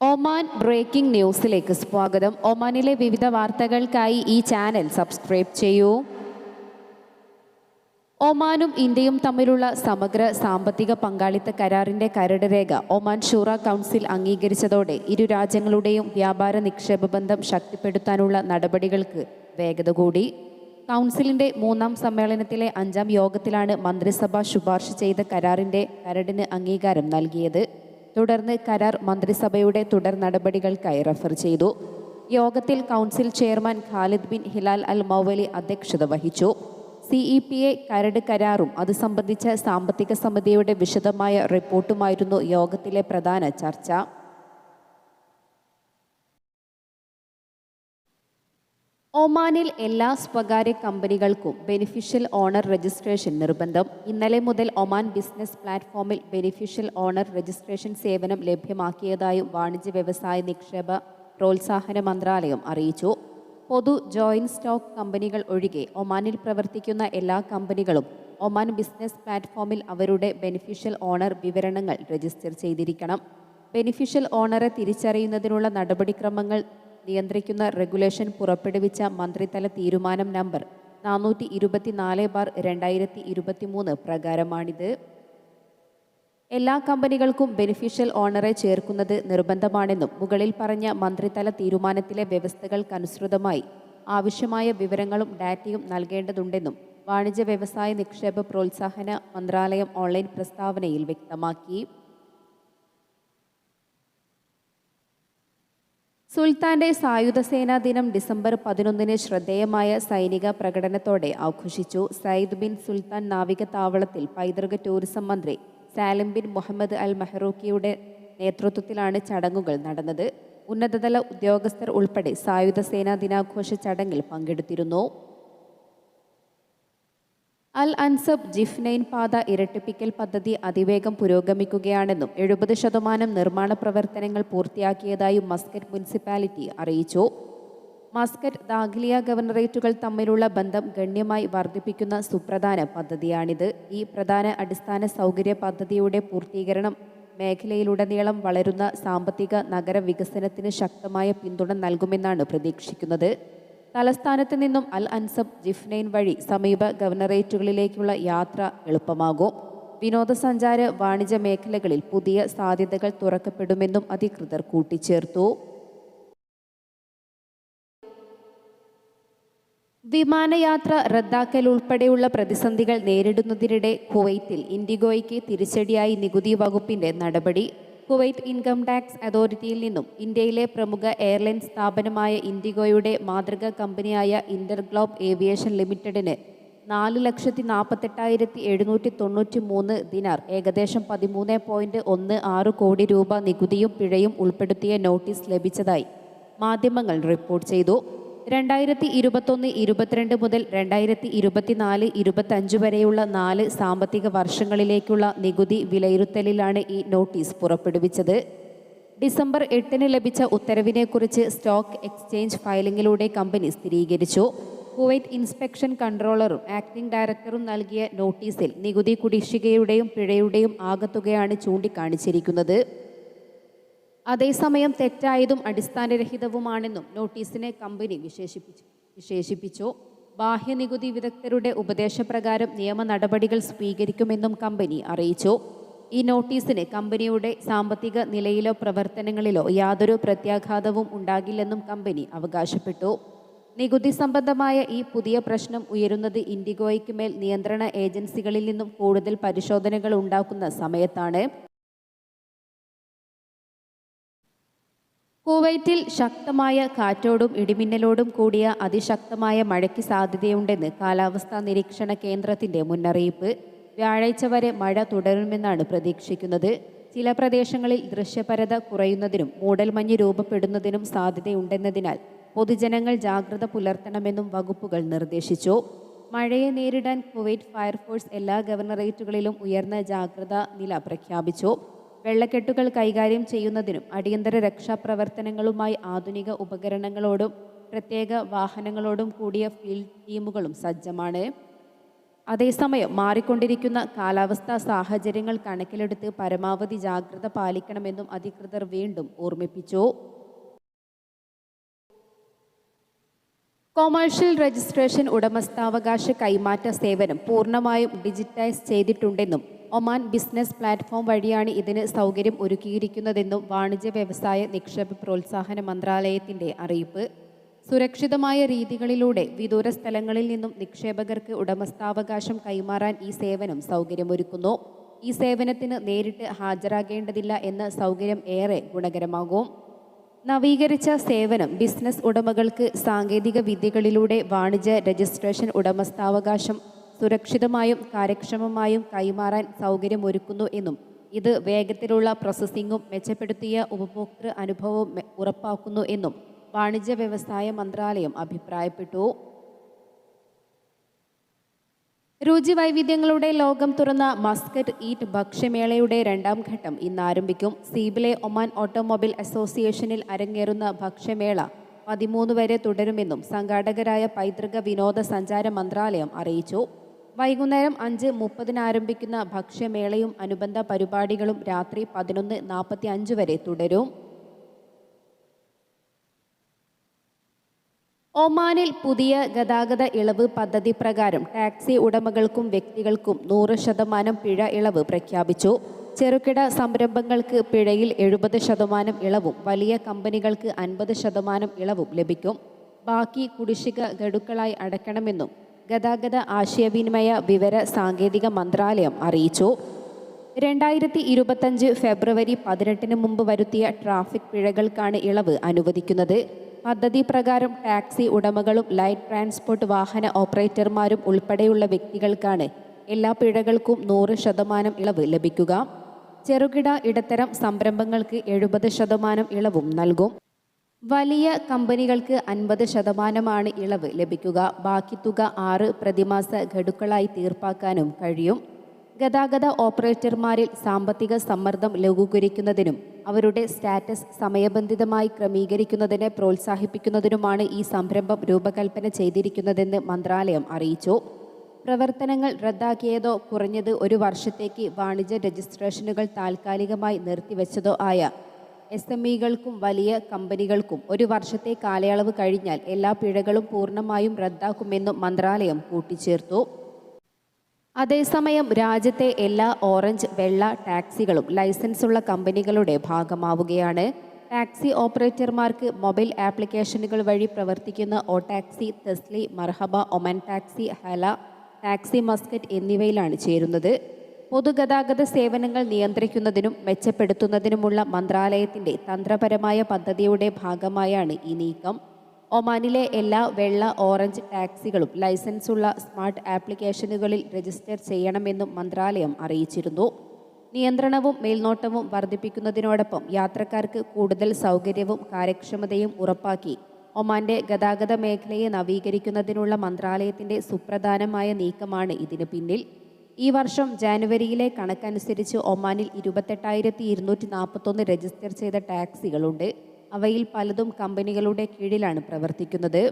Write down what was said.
Oman breaking ന്യൂസിലേക്ക് സ്വാഗതം. ഒമാനിലെ വിവിധ വാർത്തകൾക്കായി ഈ ചാനൽ സബ്സ്ക്രൈബ് ചെയ്യൂ. ഒമാനും ഇന്ത്യയും തമ്മിലുള്ള സമഗ്ര സാമ്പത്തിക പങ്കാളിത്ത കരാറിന്റെ കരട് രേഖ ഒമാൻ ഷൂറ കൗൺസിൽ അംഗീകരിച്ചതോടെ ഇരു രാജ്യങ്ങളുടെയും വ്യാപാര നിക്ഷേപ ബന്ധം ശക്തിപ്പെടുത്താനുള്ള നടപടികൾക്ക് വേഗത കൂടി. കൗൺസിലിന്റെ മൂന്നാം സമ്മേളനത്തിലെ അഞ്ചാം യോഗത്തിലാണ് മന്ത്രിസഭ ശുപാർശ ചെയ്ത കരാറിന്റെ കരടിന് അംഗീകാരം നൽകിയത്. തുടർന്ന് കരാർ മന്ത്രിസഭയുടെ തുടർ നടപടികൾക്കായി റഫർ ചെയ്തു. യോഗത്തിൽ council chairman Khalid bin Hilal Al Mawali അധ്യക്ഷത വഹിച്ചു. സി ഇ പി എ കരട് കരാറും അത് സംബന്ധിച്ച സാമ്പത്തിക സമിതിയുടെ വിശദമായ റിപ്പോർട്ടുമായിരുന്നു യോഗത്തിലെ പ്രധാന ചർച്ച. ഒമാനിൽ എല്ലാ സ്വകാര്യ കമ്പനികൾക്കും ബെനിഫിഷ്യൽ ഓണർ രജിസ്ട്രേഷൻ നിർബന്ധം. ഇന്നലെ മുതൽ ഒമാൻ ബിസിനസ് പ്ലാറ്റ്ഫോമിൽ ബെനിഫിഷ്യൽ ഓണർ രജിസ്ട്രേഷൻ സേവനം ലഭ്യമാക്കിയതായും വാണിജ്യ വ്യവസായ നിക്ഷേപ പ്രോത്സാഹന മന്ത്രാലയം അറിയിച്ചു. പൊതു ജോയിന്റ് സ്റ്റോക്ക് കമ്പനികൾ ഒഴികെ ഒമാനിൽ പ്രവർത്തിക്കുന്ന എല്ലാ കമ്പനികളും ഒമാൻ ബിസിനസ് പ്ലാറ്റ്ഫോമിൽ അവരുടെ ബെനിഫിഷ്യൽ ഓണർ വിവരണങ്ങൾ രജിസ്റ്റർ ചെയ്തിരിക്കണം. ബെനിഫിഷ്യൽ ഓണറെ തിരിച്ചറിയുന്നതിനുള്ള നടപടിക്രമങ്ങൾ നിയന്ത്രിക്കുന്ന റെഗുലേഷൻ പുറപ്പെടുവിച്ച മന്ത്രിതല തീരുമാനം നമ്പർ നാനൂറ്റി ഇരുപത്തിനാല് ബാർ രണ്ടായിരത്തി ഇരുപത്തിമൂന്ന് പ്രകാരമാണിത്. എല്ലാ കമ്പനികൾക്കും ബെനിഫിഷ്യൽ ഓണറെ ചേർക്കുന്നത് നിർബന്ധമാണെന്നും മുകളിൽ പറഞ്ഞ മന്ത്രിതല തീരുമാനത്തിലെ വ്യവസ്ഥകൾക്കനുസൃതമായി ആവശ്യമായ വിവരങ്ങളും ഡാറ്റയും നൽകേണ്ടതുണ്ടെന്നും വാണിജ്യ വ്യവസായ നിക്ഷേപ പ്രോത്സാഹന മന്ത്രാലയം ഓൺലൈൻ പ്രസ്താവനയിൽ വ്യക്തമാക്കി. സുൽത്താന്റെ സായുധ സേനാ ദിനം ഡിസംബർ പതിനൊന്നിന് ശ്രദ്ധേയമായ സൈനിക പ്രകടനത്തോടെ ആഘോഷിച്ചു. സയ്യിദ് ബിൻ സുൽത്താൻ നാവിക താവളത്തിൽ പൈതൃക ടൂറിസം മന്ത്രി സാലിം ബിൻ മുഹമ്മദ് അൽ മെഹ്റൂക്കിയുടെ നേതൃത്വത്തിലാണ് ചടങ്ങുകൾ നടന്നത്. ഉന്നതതല ഉദ്യോഗസ്ഥർ ഉൾപ്പെടെ സായുധ സേനാ ദിനാഘോഷ ചടങ്ങിൽ പങ്കെടുത്തിരുന്നു. അൽ അൻസബ് ജിഫ്നൈൻ പാത ഇരട്ടിപ്പിക്കൽ പദ്ധതി അതിവേഗം പുരോഗമിക്കുകയാണെന്നും എഴുപത് ശതമാനം നിർമ്മാണ പ്രവർത്തനങ്ങൾ പൂർത്തിയാക്കിയതായും മസ്കറ്റ് മുനിസിപ്പാലിറ്റി അറിയിച്ചു. മസ്കറ്റ് ദാഖിലിയ ഗവർണറേറ്റുകൾ തമ്മിലുള്ള ബന്ധം ഗണ്യമായി വർദ്ധിപ്പിക്കുന്ന സുപ്രധാന പദ്ധതിയാണിത്. ഈ പ്രധാന അടിസ്ഥാന സൗകര്യ പദ്ധതിയുടെ പൂർത്തീകരണം മേഖലയിലുടനീളം വളരുന്ന സാമ്പത്തിക നഗര വികസനത്തിന് ശക്തമായ പിന്തുണ നൽകുമെന്നാണ് പ്രതീക്ഷിക്കുന്നത്. തലസ്ഥാനത്ത് നിന്നും അൽ അൻസബ് ജിഫ്നൈൻ വഴി സമീപ ഗവർണറേറ്റുകളിലേക്കുള്ള യാത്ര എളുപ്പമാകും. വിനോദസഞ്ചാര വാണിജ്യ മേഖലകളിൽ പുതിയ സാധ്യതകൾ തുറക്കപ്പെടുമെന്നും അധികൃതർ കൂട്ടിച്ചേർത്തു. വിമാനയാത്ര റദ്ദാക്കൽ ഉൾപ്പെടെയുള്ള പ്രതിസന്ധികൾ നേരിടുന്നതിനിടെ കുവൈത്തിൽ ഇൻഡിഗോയ്ക്ക് തിരിച്ചടിയായി നികുതി വകുപ്പിന്റെ നടപടി കുവൈറ്റ് ഇൻകം ടാക്സ് അതോറിറ്റിയിൽ നിന്നും ഇന്ത്യയിലെ പ്രമുഖ എയർലൈൻ സ്ഥാപനമായ ഇൻഡിഗോയുടെ മാതൃക കമ്പനിയായ ഇന്റർഗ്ലോബ് ഏവിയേഷൻ ലിമിറ്റഡിന് നാല് ലക്ഷത്തി നാൽപ്പത്തെട്ടായിരത്തി എഴുന്നൂറ്റി തൊണ്ണൂറ്റി മൂന്ന് ദിനാർ ഏകദേശം പതിമൂന്ന് പോയിന്റ് ഒന്ന് ആറ് കോടി രൂപ നികുതിയും പിഴയും ഉൾപ്പെടുത്തിയ നോട്ടീസ് ലഭിച്ചതായി മാധ്യമങ്ങൾ റിപ്പോർട്ട് ചെയ്തു. രണ്ടായിരത്തി ഇരുപത്തൊന്ന് ഇരുപത്തിരണ്ട് മുതൽ രണ്ടായിരത്തി ഇരുപത്തിനാല് ഇരുപത്തഞ്ച് വരെയുള്ള നാല് സാമ്പത്തിക വർഷങ്ങളിലേക്കുള്ള നികുതി വിലയിരുത്തലിലാണ് ഈ നോട്ടീസ് പുറപ്പെടുവിച്ചത്. ഡിസംബർ എട്ടിന് ലഭിച്ച ഉത്തരവിനെക്കുറിച്ച് സ്റ്റോക്ക് എക്സ്ചേഞ്ച് ഫയലിംഗിലൂടെ കമ്പനി സ്ഥിരീകരിച്ചു. കുവൈറ്റ് ഇൻസ്പെക്ഷൻ കൺട്രോളറും ആക്ടിംഗ് ഡയറക്ടറും നൽകിയ നോട്ടീസിൽ നികുതി കുടിശ്ശികയുടെയും പിഴയുടെയും ആകത്തുകയാണ് ചൂണ്ടിക്കാണിച്ചിരിക്കുന്നത്. അതേസമയം തെറ്റായതും അടിസ്ഥാനരഹിതവുമാണെന്നും നോട്ടീസിനെ കമ്പനി വിശേഷിപ്പിച്ചു വിശേഷിപ്പിച്ചു. ബാഹ്യ നികുതി വിദഗ്ധരുടെ ഉപദേശപ്രകാരം നിയമ നടപടികൾ സ്വീകരിക്കുമെന്നും കമ്പനി അറിയിച്ചു. ഈ നോട്ടീസിന് കമ്പനിയുടെ സാമ്പത്തിക നിലയിലോ പ്രവർത്തനങ്ങളിലോ യാതൊരു പ്രത്യാഘാതവും ഉണ്ടാകില്ലെന്നും കമ്പനി അവകാശപ്പെട്ടു. നികുതി സംബന്ധമായ ഈ പുതിയ പ്രശ്നം ഉയരുന്നത് ഇൻഡിഗോയ്ക്ക് മേൽ നിയന്ത്രണ ഏജൻസികളിൽ നിന്നും കൂടുതൽ പരിശോധനകൾ ഉണ്ടാക്കുന്ന സമയത്താണ്. കുവൈറ്റിൽ ശക്തമായ കാറ്റോടും ഇടിമിന്നലോടും കൂടിയ അതിശക്തമായ മഴയ്ക്ക് സാധ്യതയുണ്ടെന്ന് കാലാവസ്ഥാ നിരീക്ഷണ കേന്ദ്രത്തിന്റെ മുന്നറിയിപ്പ്. വ്യാഴാഴ്ച വരെ മഴ തുടരുമെന്നാണ് പ്രതീക്ഷിക്കുന്നത്. ചില പ്രദേശങ്ങളിൽ ദൃശ്യപരത കുറയുന്നതിനും മൂടൽമഞ്ഞ് രൂപപ്പെടുന്നതിനും സാധ്യതയുണ്ടെന്നതിനാൽ പൊതുജനങ്ങൾ ജാഗ്രത പുലർത്തണമെന്നും വകുപ്പുകൾ നിർദ്ദേശിച്ചു. മഴയെ നേരിടാൻ കുവൈറ്റ് ഫയർഫോഴ്സ് എല്ലാ ഗവർണറേറ്റുകളിലും ഉയർന്ന ജാഗ്രതാ നില പ്രഖ്യാപിച്ചു. വെള്ളക്കെട്ടുകൾ കൈകാര്യം ചെയ്യുന്നതിനും അടിയന്തര രക്ഷാപ്രവർത്തനങ്ങളുമായി ആധുനിക ഉപകരണങ്ങളോടും പ്രത്യേക വാഹനങ്ങളോടും കൂടിയ ഫീൽഡ് ടീമുകളും സജ്ജമാണ്. അതേസമയം മാറിക്കൊണ്ടിരിക്കുന്ന കാലാവസ്ഥാ സാഹചര്യങ്ങൾ കണക്കിലെടുത്ത് പരമാവധി ജാഗ്രത പാലിക്കണമെന്നും അധികൃതർ വീണ്ടും ഓർമ്മിപ്പിച്ചു. കൊമേഴ്ഷ്യൽ രജിസ്ട്രേഷൻ ഉടമസ്ഥാവകാശ കൈമാറ്റ സേവനം പൂർണമായും ഡിജിറ്റൈസ് ചെയ്തിട്ടുണ്ടെന്നും ഒമാൻ ബിസിനസ് പ്ലാറ്റ്ഫോം വഴിയാണ് ഇതിന് സൗകര്യം ഒരുക്കിയിരിക്കുന്നതെന്നും വാണിജ്യ വ്യവസായ നിക്ഷേപ പ്രോത്സാഹന മന്ത്രാലയത്തിന്റെ അറിയിപ്പ്. സുരക്ഷിതമായ രീതികളിലൂടെ വിദൂര സ്ഥലങ്ങളിൽ നിന്നും നിക്ഷേപകർക്ക് ഉടമസ്ഥാവകാശം കൈമാറാൻ ഈ സേവനം സൗകര്യമൊരുക്കുന്നു. ഈ സേവനത്തിന് നേരിട്ട് ഹാജരാകേണ്ടതില്ല എന്ന സൗകര്യം ഏറെ ഗുണകരമാകും. നവീകരിച്ച സേവനം ബിസിനസ് ഉടമകൾക്ക് സാങ്കേതിക വിദ്യകളിലൂടെ വാണിജ്യ രജിസ്ട്രേഷൻ ഉടമസ്ഥാവകാശം സുരക്ഷിതമായും കാര്യക്ഷമമായും കൈമാറാൻ സൗകര്യമൊരുക്കുന്നു എന്നും ഇത് വേഗത്തിലുള്ള പ്രോസസ്സിംഗും മെച്ചപ്പെടുത്തിയ ഉപഭോക്തൃ അനുഭവവും ഉറപ്പാക്കുന്നു എന്നും വാണിജ്യ വ്യവസായ മന്ത്രാലയം അഭിപ്രായപ്പെട്ടു. രുചി വൈവിധ്യങ്ങളുടെ ലോകം തുറന്ന മസ്കറ്റ് ഈറ്റ് ഭക്ഷ്യമേളയുടെ രണ്ടാം ഘട്ടം ഇന്ന് ആരംഭിക്കും. സീബിലെ ഒമാൻ ഓട്ടോമൊബൈൽ അസോസിയേഷനിൽ അരങ്ങേറുന്ന ഭക്ഷ്യമേള പതിമൂന്ന് വരെ തുടരുമെന്നും സംഘാടകരായ പൈതൃക വിനോദസഞ്ചാര മന്ത്രാലയം അറിയിച്ചു. വൈകുന്നേരം അഞ്ച് മുപ്പതിന് ആരംഭിക്കുന്ന ഭക്ഷ്യമേളയും അനുബന്ധ പരിപാടികളും രാത്രി പതിനൊന്ന് നാൽപ്പത്തി അഞ്ച് വരെ തുടരും. ഒമാനിൽ പുതിയ ഗതാഗത ഇളവ് പദ്ധതി പ്രകാരം ടാക്സി ഉടമകൾക്കും വ്യക്തികൾക്കും നൂറ് ശതമാനം പിഴ ഇളവ് പ്രഖ്യാപിച്ചു. ചെറുകിട സംരംഭങ്ങൾക്ക് പിഴയിൽ എഴുപത് ശതമാനം ഇളവും വലിയ കമ്പനികൾക്ക് അൻപത് ശതമാനം ഇളവും ലഭിക്കും. ബാക്കി കുടിശ്ശിക ഗഡുക്കളായി അടയ്ക്കണമെന്നും ഗതാഗത ആശയവിനിമയ വിവര സാങ്കേതിക മന്ത്രാലയം അറിയിച്ചു. രണ്ടായിരത്തി ഇരുപത്തഞ്ച് ഫെബ്രുവരി പതിനെട്ടിന് മുമ്പ് വരുത്തിയ ട്രാഫിക് പിഴകൾക്കാണ് ഇളവ് അനുവദിക്കുന്നത്. പദ്ധതി പ്രകാരം ടാക്സി ഉടമകളും ലൈറ്റ് ട്രാൻസ്പോർട്ട് വാഹന ഓപ്പറേറ്റർമാരും ഉൾപ്പെടെയുള്ള വ്യക്തികൾക്കാണ് എല്ലാ പിഴകൾക്കും നൂറ് ശതമാനം ഇളവ് ലഭിക്കുക. ചെറുകിട ഇടത്തരം സംരംഭങ്ങൾക്ക് എഴുപത് ശതമാനം ഇളവും നൽകും. വലിയ കമ്പനികൾക്ക് അൻപത് ശതമാനമാണ് ഇളവ് ലഭിക്കുക. ബാക്കി തുക ആറ് പ്രതിമാസ ഗഡുക്കളായി തീർപ്പാക്കാനും കഴിയും. ഗതാഗത ഓപ്പറേറ്റർമാരിൽ സാമ്പത്തിക സമ്മർദ്ദം ലഘൂകരിക്കുന്നതിനും അവരുടെ സ്റ്റാറ്റസ് സമയബന്ധിതമായി ക്രമീകരിക്കുന്നതിനെ പ്രോത്സാഹിപ്പിക്കുന്നതിനുമാണ് ഈ സംരംഭം രൂപകൽപ്പന ചെയ്തിരിക്കുന്നതെന്ന് മന്ത്രാലയം അറിയിച്ചു. പ്രവർത്തനങ്ങൾ റദ്ദാക്കിയതോ കുറഞ്ഞത് ഒരു വർഷത്തേക്ക് വാണിജ്യ രജിസ്ട്രേഷനുകൾ താൽക്കാലികമായി നിർത്തിവെച്ചതോ ആയ എസ് എം ഇകൾക്കും വലിയ കമ്പനികൾക്കും ഒരു വർഷത്തെ കാലയളവ് കഴിഞ്ഞാൽ എല്ലാ പിഴകളും പൂർണമായും റദ്ദാക്കുമെന്നും മന്ത്രാലയം കൂട്ടിച്ചേർത്തു. അതേസമയം രാജ്യത്തെ എല്ലാ ഓറഞ്ച് വെള്ള ടാക്സികളും ലൈസൻസുള്ള കമ്പനികളുടെ ഭാഗമാവുകയാണ്. ടാക്സി ഓപ്പറേറ്റർമാർക്ക് മൊബൈൽ ആപ്ലിക്കേഷനുകൾ വഴി പ്രവർത്തിക്കുന്ന ഓ ടാക്സി തെസ്ലി മർഹബ ഒമൻ ടാക്സി ഹല ടാക്സി മസ്കറ്റ് എന്നിവയിലാണ് ചേരുന്നത്. പൊതുഗതാഗത സേവനങ്ങൾ നിയന്ത്രിക്കുന്നതിനും മെച്ചപ്പെടുത്തുന്നതിനുമുള്ള മന്ത്രാലയത്തിന്റെ തന്ത്രപരമായ പദ്ധതിയുടെ ഭാഗമായാണ് ഈ നീക്കം. ഒമാനിലെ എല്ലാ വെള്ള ഓറഞ്ച് ടാക്സികളും ലൈസൻസുള്ള സ്മാർട്ട് ആപ്ലിക്കേഷനുകളിൽ രജിസ്റ്റർ ചെയ്യണമെന്നും മന്ത്രാലയം അറിയിച്ചിരുന്നു. നിയന്ത്രണവും മേൽനോട്ടവും വർദ്ധിപ്പിക്കുന്നതിനോടൊപ്പം യാത്രക്കാർക്ക് കൂടുതൽ സൗകര്യവും കാര്യക്ഷമതയും ഉറപ്പാക്കി ഒമാന്റെ ഗതാഗത മേഖലയെ നവീകരിക്കുന്നതിനുള്ള മന്ത്രാലയത്തിന്റെ സുപ്രധാനമായ നീക്കമാണ് ഇതിന് പിന്നിൽ. ഈ വർഷം ജാനുവരിയിലെ കണക്കനുസരിച്ച് ഒമാനിൽ ഇരുപത്തെട്ടായിരത്തി ഇരുന്നൂറ്റി നാൽപ്പത്തൊന്ന് രജിസ്റ്റർ ചെയ്ത ടാക്സികളുണ്ട്. അവയിൽ പലതും കമ്പനികളുടെ കീഴിലാണ് പ്രവർത്തിക്കുന്നത്.